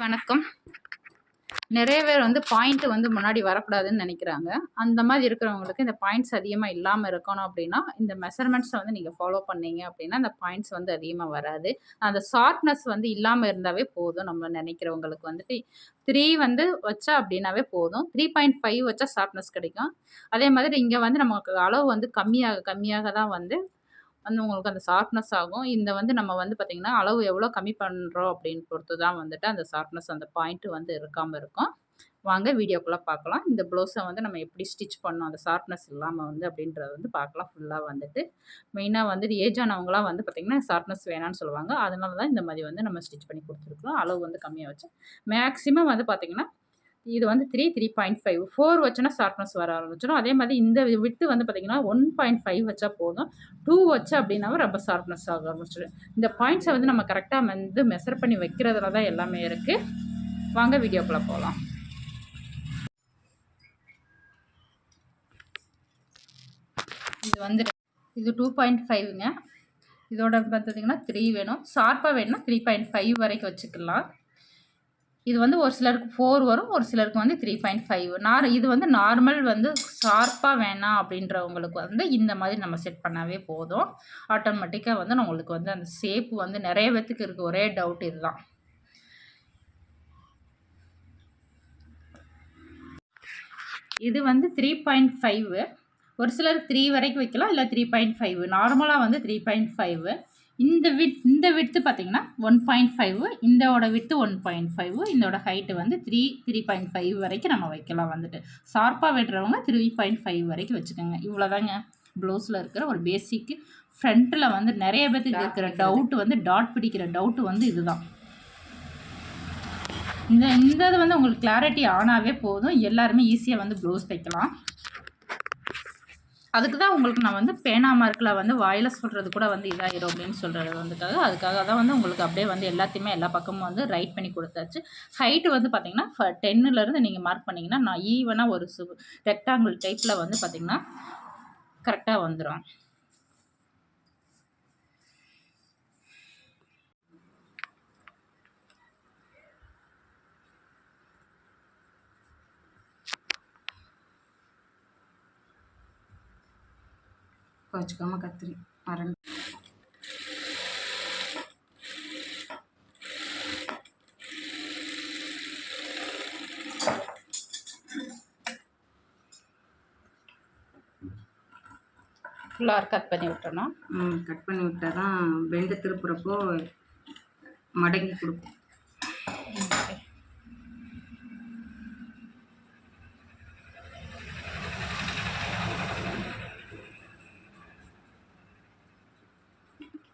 வணக்கம். நிறைய பேர் வந்து பாயிண்ட் வந்து முன்னாடி வரக்கூடாதுன்னு நினைக்கிறாங்க. அந்த மாதிரி இருக்கிறவங்களுக்கு இந்த பாயிண்ட்ஸ் அதிகமாக இல்லாமல் இருக்கணும் அப்படின்னா இந்த மெஷர்மெண்ட்ஸை வந்து நீங்கள் ஃபாலோ பண்ணீங்க அப்படின்னா அந்த பாயிண்ட்ஸ் வந்து அதிகமாக வராது. அந்த ஷார்ப்னஸ் வந்து இல்லாமல் இருந்தாவே போதும் நம்ம நினைக்கிறவங்களுக்கு வந்துட்டு. த்ரீ வந்து வச்சா அப்படின்னாவே போதும். த்ரீ பாயிண்ட் ஃபைவ் வச்சா ஷார்ப்னஸ் கிடைக்கும். அதே மாதிரி இங்கே வந்து நமக்கு அளவு வந்து கம்மியாக கம்மியாக தான் வந்து வந்து உங்களுக்கு அந்த ஷார்ப்னஸ் ஆகும். இந்த வந்து நம்ம வந்து பார்த்திங்கன்னா அளவு எவ்வளோ கம்மி பண்ணுறோம் அப்படின்னு பொறுத்து தான் வந்துட்டு அந்த ஷார்ப்னஸ் அந்த பாயிண்ட்டு வந்து இருக்காமல் இருக்கும். வாங்க வீடியோக்குள்ளே பார்க்கலாம். இந்த ப்ளவுஸை வந்து நம்ம எப்படி ஸ்டிச் பண்ணோம்? அந்த ஷார்ப்னஸ் இல்லாமல் வந்து அப்படின்றத வந்து பார்க்கலாம். ஃபுல்லாக வந்துட்டு. மெயினாக வந்து ஏஜ் ஆனவங்களாம் வந்து பார்த்திங்கன்னா ஷார்ப்னஸ் வேணான்னு சொல்லுவாங்க. அதனால தான் இந்த மாதிரி வந்து நம்ம ஸ்டிச் பண்ணி கொடுத்துருக்கோம். அளவு வந்து கம்மியாக வச்சு. மேக்ஸிமம் வந்து பார்த்திங்கன்னா இது வந்து three three point five four வச்சோன்னா ஷார்ப்னஸ் வர ஆரம்பிச்சிடும். அதே மாதிரி இந்த விட்டு வந்து பார்த்திங்கன்னா ஒன் பாயிண்ட் ஃபைவ் வச்சா போதும். டூ வச்சு அப்படின்னாவே ரொம்ப ஷார்ப்னஸ் ஆக ஆரம்பிச்சிடும். இந்த பாயிண்ட்ஸை வந்து நம்ம கரெக்டாக வந்து மெஷர் பண்ணி வைக்கிறதுல தான் எல்லாமே இருக்குது வாங்க வீடியோக்குள்ளே போகலாம் இது வந்து இது டூ பாயிண்ட் ஃபைவ்ங்க இதோட பார்த்திங்கன்னா த்ரீ வேணும். ஷார்ப்பாக வேணும்னா த்ரீ பாயிண்ட் ஃபைவ் வரைக்கும் வச்சுக்கலாம். இது வந்து ஒரு சிலருக்கு ஃபோர் வரும் ஒரு சிலருக்கு வந்து த்ரீ பாயிண்ட் ஃபைவ் நார் இது வந்து நார்மல் வந்து ஷார்ப்பாக வேணாம் அப்படின்றவங்களுக்கு வந்து இந்த மாதிரி நம்ம செட் பண்ணாவே போதும். ஆட்டோமேட்டிக்காக வந்து நம்மளுக்கு வந்து அந்த ஷேப் வந்து நிறைய பேத்துக்கு இருக்குது ஒரே டவுட் இதுதான். இது வந்து த்ரீ பாயிண்ட் ஃபைவ் ஒரு சிலர் த்ரீ வரைக்கும் வைக்கலாம் இல்லை த்ரீ பாயிண்ட் ஃபைவ் நார்மலாக வந்து த்ரீ பாயிண்ட் ஃபைவ் இந்த விட் இந்த விட்த்து பார்த்தீங்கன்னா ஒன் பாயிண்ட் ஃபைவ் இந்தோட விட்டு ஒன் பாயிண்ட் ஃபைவ் இதோட ஹைட்டு வந்து த்ரீ த்ரீ பாயிண்ட் ஃபைவ் வரைக்கும் நம்ம வைக்கலாம் வந்துட்டு. ஷார்ப்பாக வெட்டுறவங்க த்ரீ பாயிண்ட் ஃபைவ் வரைக்கும் வச்சுக்கோங்க. இவ்வளோதாங்க ப்ளவுஸில் இருக்கிற ஒரு பேசிக்கு ஃப்ரண்ட்டில் வந்து நிறைய பேர்த்துக்கு இருக்கிற டவுட்டு வந்து டாட் பிடிக்கிற டவுட்டு வந்து இதுதான். இந்த இந்த இது வந்து உங்களுக்கு கிளாரிட்டி ஆனாவே போதும். எல்லாருமே ஈஸியாக வந்து ப்ளவுஸ் தைக்கலாம். அதுக்கு தான் உங்களுக்கு நான் வந்து பேனா மார்க்கில் வந்து வாயில் சொல்கிறது கூட வந்து இதாகிடும் அப்படின்னு சொல்கிறது வந்துக்காக அதுக்காக தான் வந்து உங்களுக்கு அப்படியே வந்து எல்லாத்தையுமே எல்லா பக்கமும் வந்து ரைட் பண்ணி கொடுத்தாச்சு. ஹைட்டு வந்து பார்த்திங்கன்னா டென்னுலேருந்து நீங்கள் மார்க் பண்ணிங்கன்னா நான் ஈவனாக ஒரு சு ரெக்டாங்கிள் டைப்பில் வந்து பார்த்திங்கன்னா கரெக்டாக வந்துடும் வச்சுக்காம கத்திரி. மரண் ஃபுல்லாக கட் பண்ணி விட்டணும் ம் கட் பண்ணி விட்டால் தான் பெண்டு திருப்புறப்போ மடங்கி கொடுக்கும்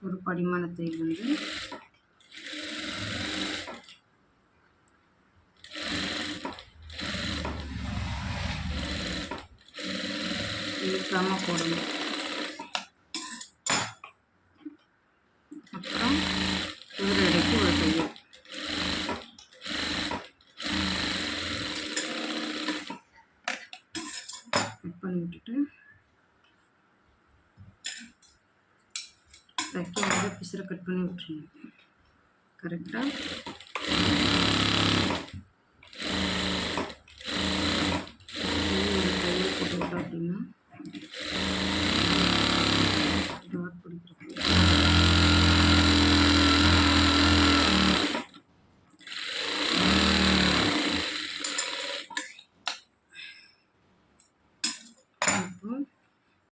ஒரு படிமானத்தை வந்து இழுக்காமல் போடணும். அப்புறம் ஒரு இடைக்கு ஒரு தையல் கட் பண்ணி விட்டுட்டு தைக்க போது பிசுரை கட் பண்ணி விட்டுருங்க. கரெக்டாக தையல் போட்டு விட்டோம் அப்படின்னா டாட் பிடிக்கிறப்போ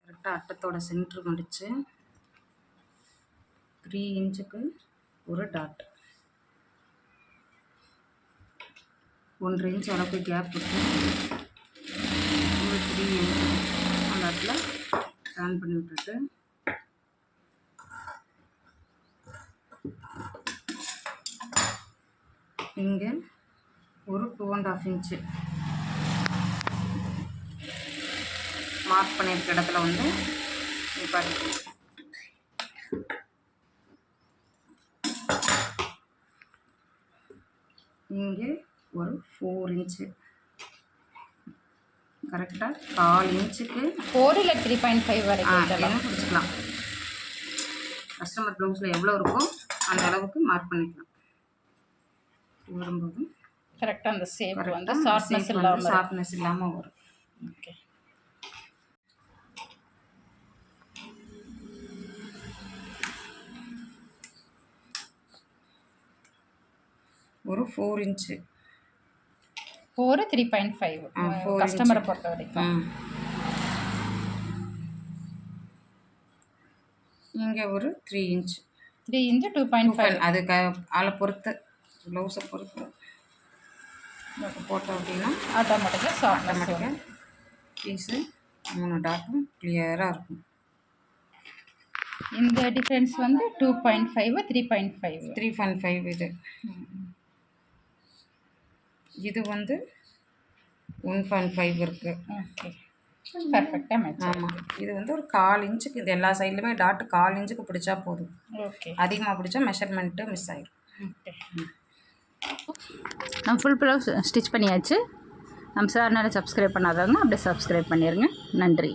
கரெக்டாக அட்டத்தோட சென்ட்ரு மடித்து த்ரீ இன்ச்சுக்கு ஒரு டாட் ஒன்றரை இன்ச் அளவுக்கு கேப் விட்டு ஒரு த்ரீ இன்ச் அந்த இடத்துல டர்ன் பண்ணி விட்டுட்டு இங்கே ஒரு two and half inch mark பண்ணியிருக்க இடத்துல வந்து நிப்பாட்டிக்கணும் இங்கே ஒரு ஃபோர் இன்ச்சு கரெக்டாக கால் இன்ச்சுக்கு ஃபோர் இல்லை த்ரீ பாயிண்ட் ஃபைவ் வரைக்கும் பிடிச்சிக்கலாம் கஸ்டமர் ப்ளவுஸில் எவ்வளோ இருக்கோ அந்த அளவுக்கு மார்க் பண்ணிக்கலாம். வரும்போது கரெக்டாக அந்த சேப் வந்து ஷார்ப்னஸ் இல்லாமல் ஷார்ப்னஸ் இல்லாமல் வரும். ஓகே ஒரு four inch four three point five கஸ்டமரை. பொறுத்த வரைக்கும். இங்கே ஒரு three inch three inch two point five அது க ஆளை பொறுத்து ப்ளவுஸை பொறுத்து. போட்டோம் அப்படின்னா ஆட்டோமேட்டிக்காக ஷார்ப்னஸ் ஆட்டோமேட்டிக்காக பீஸு மூணு டாட்டும் கிளியராக இருக்கும். இந்த டிஃப்ரென்ஸ் வந்து two point five three point five three point five இது. இது வந்து ஒன் பாயிண்ட் ஃபைவ் இருக்குது ஓகே பர்ஃபெக்டாக மேட்ச் ஆமாம் இது வந்து ஒரு கால் இன்ச்சுக்கு இது எல்லா சைட்லையுமே டாட்டு கால் இன்ச்சுக்கு பிடிச்சா போதும். ஓகே அதிகமாக பிடிச்சா மெஷர்மெண்ட்டு மிஸ் ஆயிடும் ஓகே நம்ம ஃபுல் ப்ளவுஸ் ஸ்டிச் பண்ணியாச்சு. நம்ம சேனலை சப்ஸ்கிரைப் பண்ணாதவங்க அப்படியே சப்ஸ்கிரைப் பண்ணிடுங்க நன்றி.